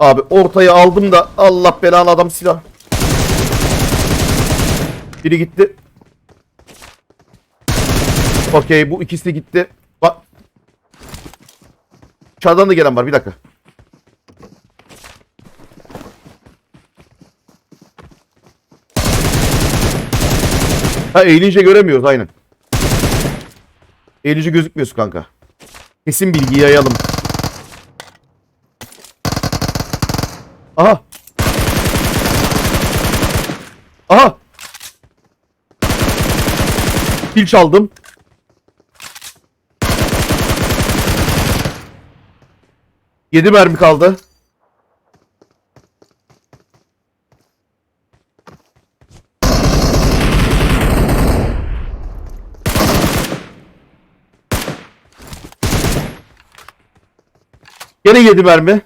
Abi ortaya aldım da Allah belanı adam silah. Biri gitti. Okey bu ikisi gitti. Bak. Dışarıdan da gelen var bir dakika. Ha eğilince göremiyoruz aynen. Eğilince gözükmüyorsun kanka. Kesin bilgiyi yayalım. Aha. Aha. Pil çaldım. Yedi mermi kaldı. Gene yedi mermi.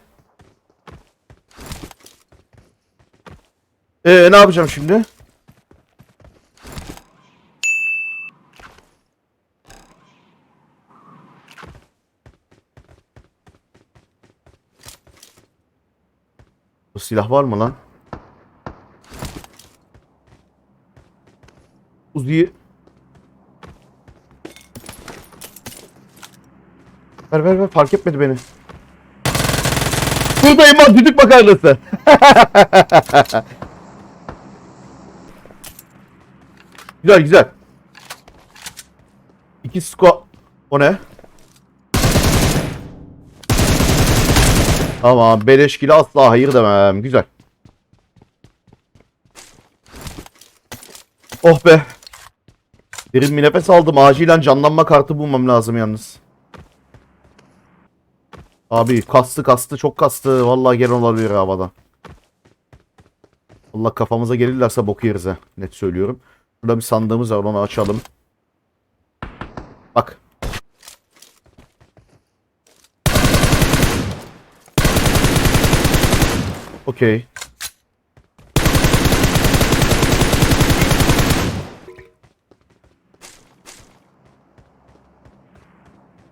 Ee, ne yapacağım şimdi? Bu silah var mı lan? Uzi'yi... Ver ver ver fark etmedi beni. Buradayım lan düdük makarnası. güzel güzel. İki sko... O ne? Tamam beleşkili asla hayır demem. Güzel. Oh be. Derin bir nefes aldım. Acilen canlanma kartı bulmam lazım yalnız. Abi kastı kastı çok kastı. Vallahi gelen olabilir havada. Allah kafamıza gelirlerse boku yeriz ha. Net söylüyorum. Burada bir sandığımız var onu açalım. Bak. Okey.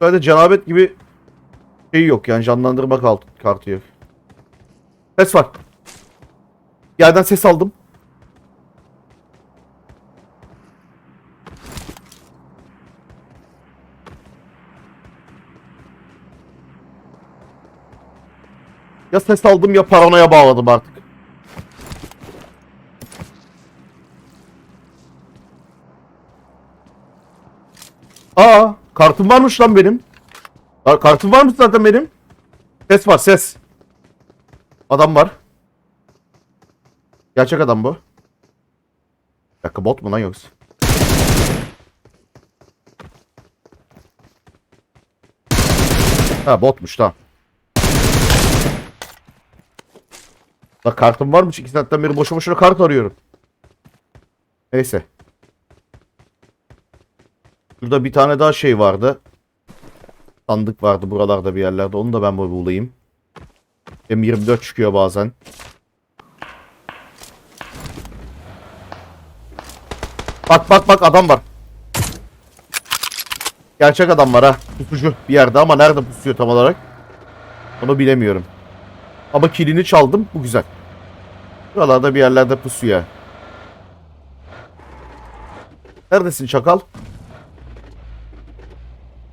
Böyle cenabet gibi şey yok yani canlandırma kart, kartı yok. Ses var. Yerden ses aldım. Ya ses aldım ya paranoya bağladım artık. Aa, kartım varmış lan benim. Kar- Kartım varmış zaten benim. Ses var ses. Adam var. Gerçek adam bu. Bir bot mu lan yoksa? Ha botmuş tamam. Bak kartım varmış. 2 saatten beri boşu boşuna kart arıyorum. Neyse. Burada bir tane daha şey vardı. Sandık vardı buralarda bir yerlerde. Onu da ben bulayım. M24 çıkıyor bazen. Bak bak bak adam var. Gerçek adam var ha. Pusucu bir yerde ama nerede pusuyor tam olarak? Onu bilemiyorum. Ama kilini çaldım. Bu güzel. Buralarda bir yerlerde pusuyor. Neredesin çakal?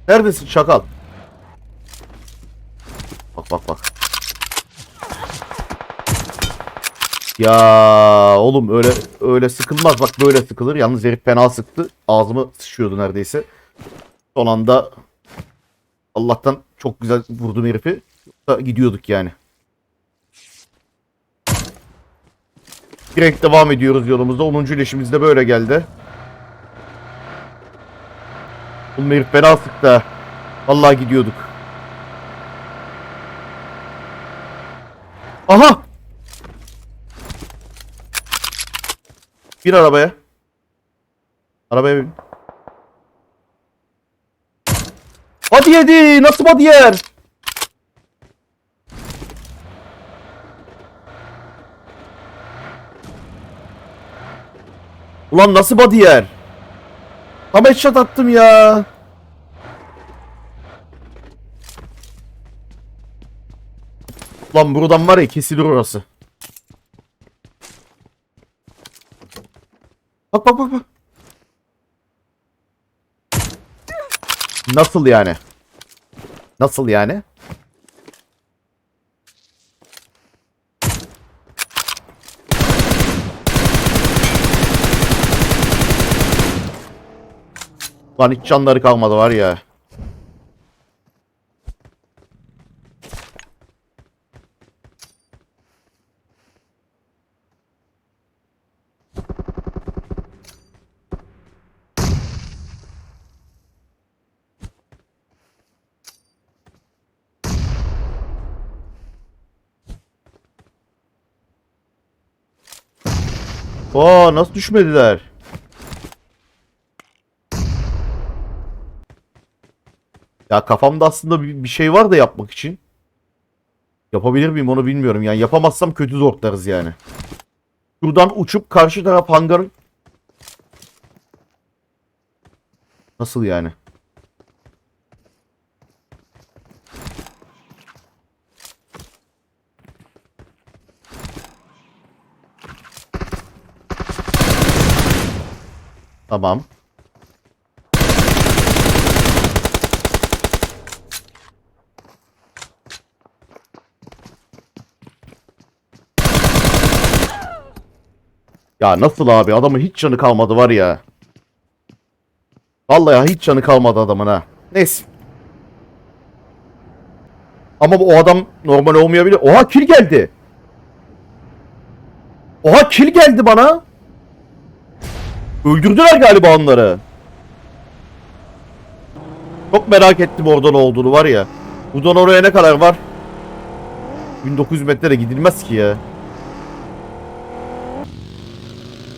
Neredesin çakal? Bak bak bak. Ya oğlum öyle öyle sıkılmaz. Bak böyle sıkılır. Yalnız herif fena sıktı. Ağzımı sıçıyordu neredeyse. Son anda Allah'tan çok güzel vurdum herifi. Gidiyorduk yani. Direkt devam ediyoruz yolumuzda. 10. leşimiz de böyle geldi. Oğlum herif fena sıktı. Vallahi gidiyorduk. Aha! Bir arabaya. Arabaya bin. Hadi yedi! Nasıl hadi yer? Ulan nasıl body yer? Tam headshot attım ya. Lan buradan var ya kesilir orası. Bak bak bak bak. Nasıl yani? Nasıl yani? Lan hiç canları kalmadı var ya. Aa nasıl düşmediler? Ya kafamda aslında bir, bir şey var da yapmak için. Yapabilir miyim onu bilmiyorum. Yani yapamazsam kötü zortlarız yani. Şuradan uçup karşı taraf hangarın... Nasıl yani? Tamam. Ya nasıl abi? Adamın hiç canı kalmadı var ya. Vallahi hiç canı kalmadı adamın ha. Neyse. Ama bu o adam normal olmayabilir. Oha kill geldi. Oha kill geldi bana. Öldürdüler galiba onları. Çok merak ettim orada ne olduğunu var ya. Buradan oraya ne kadar var? 1900 metrede gidilmez ki ya.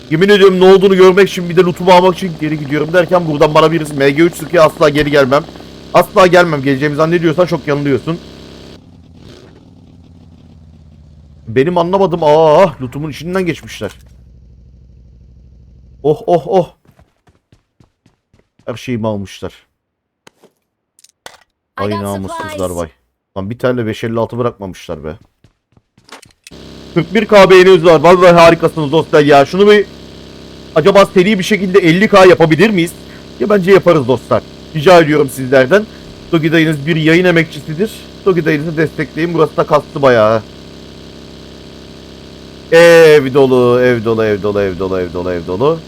Yemin ediyorum ne olduğunu görmek için bir de lootumu almak için geri gidiyorum derken buradan bana birisi MG3 sıkıyor asla geri gelmem. Asla gelmem geleceğimi zannediyorsan çok yanılıyorsun. Benim anlamadım aa lootumun içinden geçmişler. Oh oh oh. Her şeyimi almışlar. Ay namussuzlar vay. Lan bir tane 556 bırakmamışlar be. 41k beğeniniz var. Vallahi harikasınız dostlar ya. Şunu bir acaba seri bir şekilde 50k yapabilir miyiz? Ya bence yaparız dostlar. Rica ediyorum sizlerden. Dogi dayınız bir yayın emekçisidir. Dogi dayınızı destekleyin. Burası da kastı bayağı. Ev dolu, ev dolu, ev dolu, ev dolu, ev dolu, ev dolu.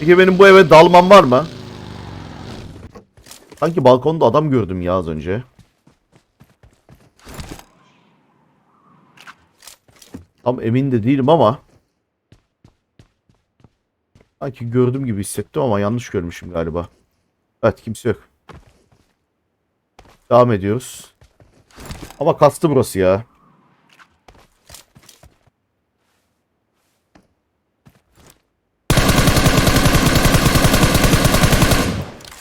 Peki benim bu eve dalmam var mı? Sanki balkonda adam gördüm ya az önce. Tam emin de değilim ama. Sanki gördüm gibi hissettim ama yanlış görmüşüm galiba. Evet kimse yok. Devam ediyoruz. Ama kastı burası ya.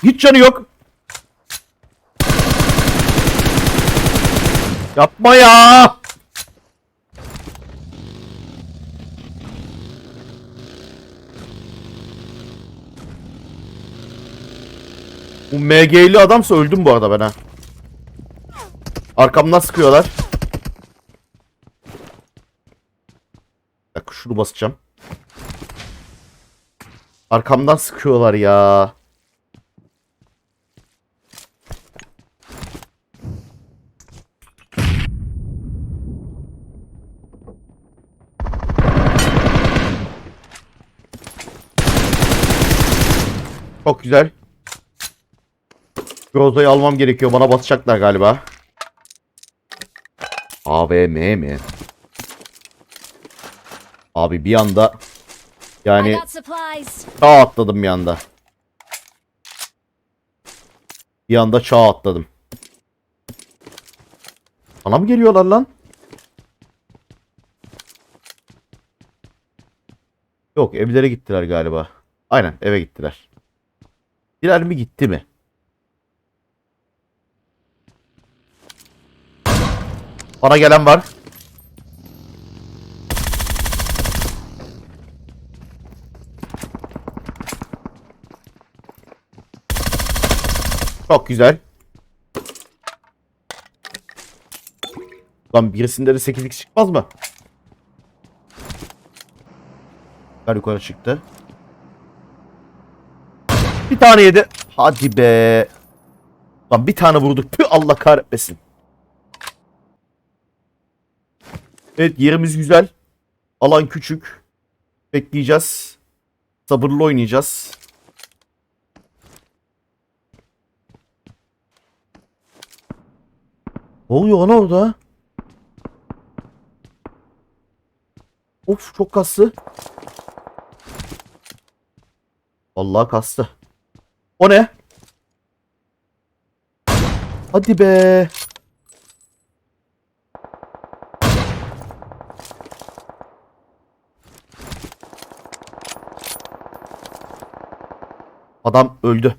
Hiç canı yok. Yapma ya. Bu MG'li adamsa öldüm bu arada ben ha. Arkamdan sıkıyorlar. Dakika şunu basacağım. Arkamdan sıkıyorlar ya. Çok güzel. Groza'yı almam gerekiyor. Bana basacaklar galiba. AVM mi? Abi bir anda yani çağ atladım bir anda. Bir anda çağ atladım. Bana mı geliyorlar lan? Yok evlere gittiler galiba. Aynen eve gittiler. Birer mi gitti mi? Bana gelen var. Çok güzel. Lan birisinde de 8x çıkmaz mı? Yukarı yukarı çıktı. Bir tane yedi. Hadi be. Lan bir tane vurduk. Püh Allah kahretmesin. Evet yerimiz güzel. Alan küçük. Bekleyeceğiz. Sabırlı oynayacağız. Ne oluyor lan orada? Of çok kastı. Vallahi kastı. O ne? Hadi be. Adam öldü.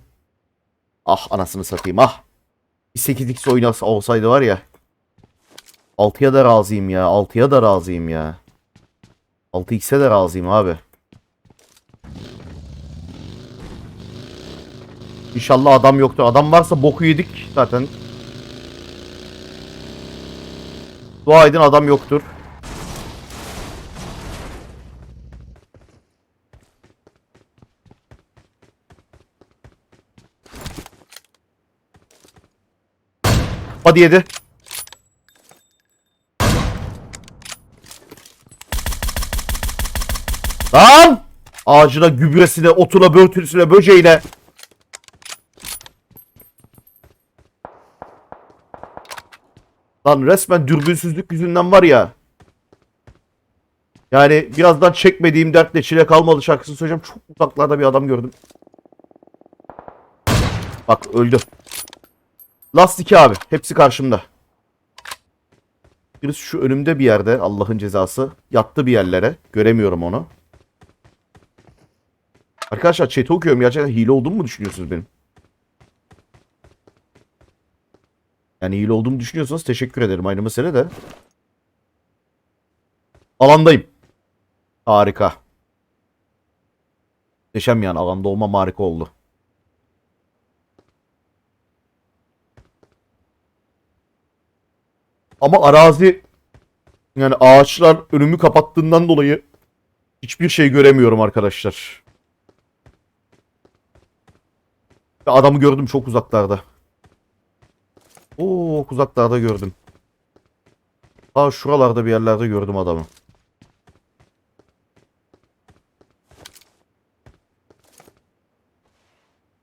Ah anasını satayım ah. Bir 8x oynasa olsaydı var ya. 6'ya da razıyım ya. 6'ya da razıyım ya. 6x'e de razıyım abi. İnşallah adam yoktur. Adam varsa boku yedik zaten. Dua edin adam yoktur. Hadi yedi. Lan! Ağacına, gübresine, otuna, börtüsüne, böceğine. Lan resmen dürbünsüzlük yüzünden var ya. Yani birazdan çekmediğim dertle çile kalmadı şarkısını söyleyeceğim. Çok uzaklarda bir adam gördüm. Bak öldü. Last 2 abi. Hepsi karşımda. Birisi şu önümde bir yerde Allah'ın cezası. Yattı bir yerlere. Göremiyorum onu. Arkadaşlar chat'i okuyorum. Gerçekten hile olduğumu mu düşünüyorsunuz benim? Yani hile olduğumu düşünüyorsanız teşekkür ederim. Aynı mesele de. Alandayım. Harika. Muhteşem yani. Alanda olmam harika oldu. Ama arazi yani ağaçlar önümü kapattığından dolayı hiçbir şey göremiyorum arkadaşlar. Adamı gördüm çok uzaklarda. Oo uzaklarda gördüm. Aa şuralarda bir yerlerde gördüm adamı.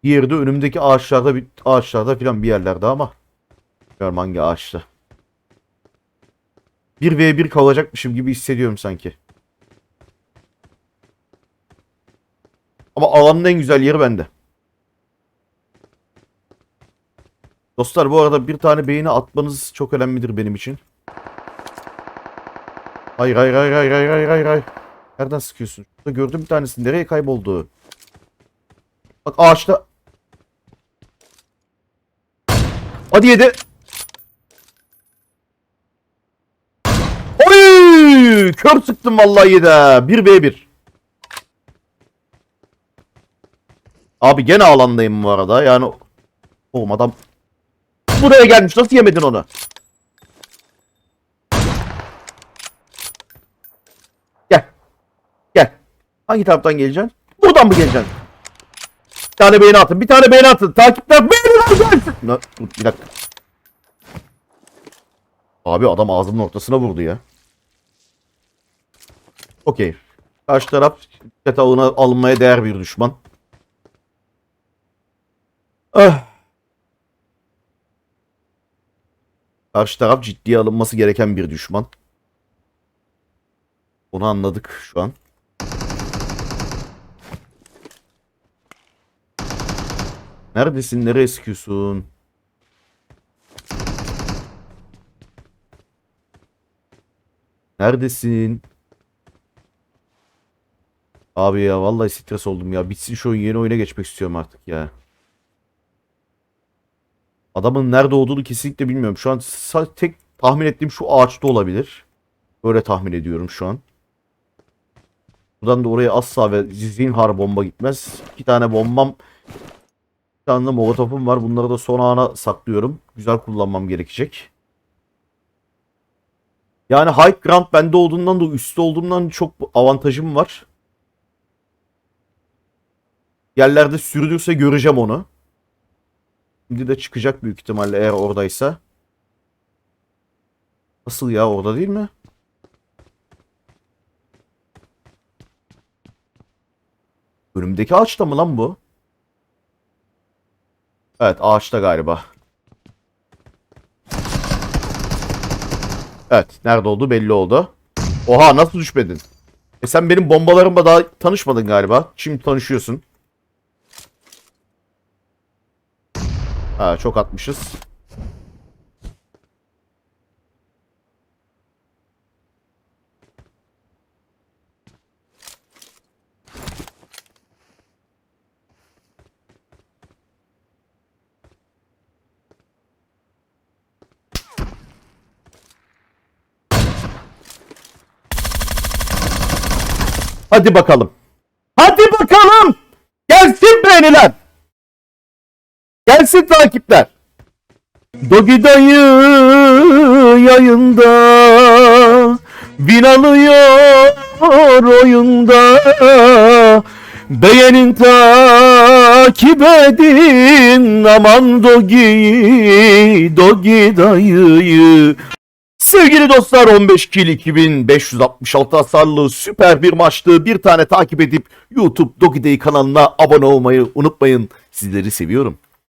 Diğeri de önümdeki ağaçlarda bir ağaçlarda filan bir yerlerde ama bilmiyorum hangi ağaçta. 1v1 kalacakmışım gibi hissediyorum sanki. Ama alanın en güzel yeri bende. Dostlar bu arada bir tane beğeni atmanız çok önemlidir benim için. Hayır hayır hayır hayır hayır hayır hayır hayır. Nereden sıkıyorsun? Şurada gördüm bir tanesini. Nereye kayboldu? Bak ağaçta. Hadi yedi. Kör sıktım vallahi yedi. 1v1. Abi gene alandayım bu arada. Yani oğlum adam buraya gelmiş. Nasıl yemedin onu? Gel. Gel. Hangi taraftan geleceksin? Buradan mı geleceksin? Bir tane beğeni atın. Bir tane beğeni atın. Takipler beğeni. Ne? Dur bir dakika. Abi adam ağzımın ortasına vurdu ya. Okey. Karşı taraf dikkate alına, alınmaya değer bir düşman. Ah. Karşı taraf ciddiye alınması gereken bir düşman. Onu anladık şu an. Neredesin? Nereye sıkıyorsun? Neredesin? Abi ya vallahi stres oldum ya. Bitsin şu oyun yeni oyuna geçmek istiyorum artık ya. Adamın nerede olduğunu kesinlikle bilmiyorum. Şu an tek tahmin ettiğim şu ağaçta olabilir. Böyle tahmin ediyorum şu an. Buradan da oraya asla ve zinhar bomba gitmez. İki tane bombam, bir tane de molotofum var. Bunları da son ana saklıyorum. Güzel kullanmam gerekecek. Yani high ground bende olduğundan da üstte olduğumdan çok avantajım var. Yerlerde sürülürse göreceğim onu. Şimdi de çıkacak büyük ihtimalle eğer oradaysa. Nasıl ya orada değil mi? Önümdeki ağaçta mı lan bu? Evet ağaçta galiba. Evet nerede olduğu belli oldu. Oha nasıl düşmedin? E sen benim bombalarımla daha tanışmadın galiba. Şimdi tanışıyorsun. Ha çok atmışız. Hadi bakalım. Hadi bakalım. Gelsin beğeniler. Gelsin takipler. Dogi dayı yayında Bin alıyor oyunda Beğenin takip edin Aman Dogi Dogi dayıyı Sevgili dostlar 15 kill 2566 hasarlı süper bir maçtı. Bir tane takip edip YouTube Dogi Day kanalına abone olmayı unutmayın. Sizleri seviyorum.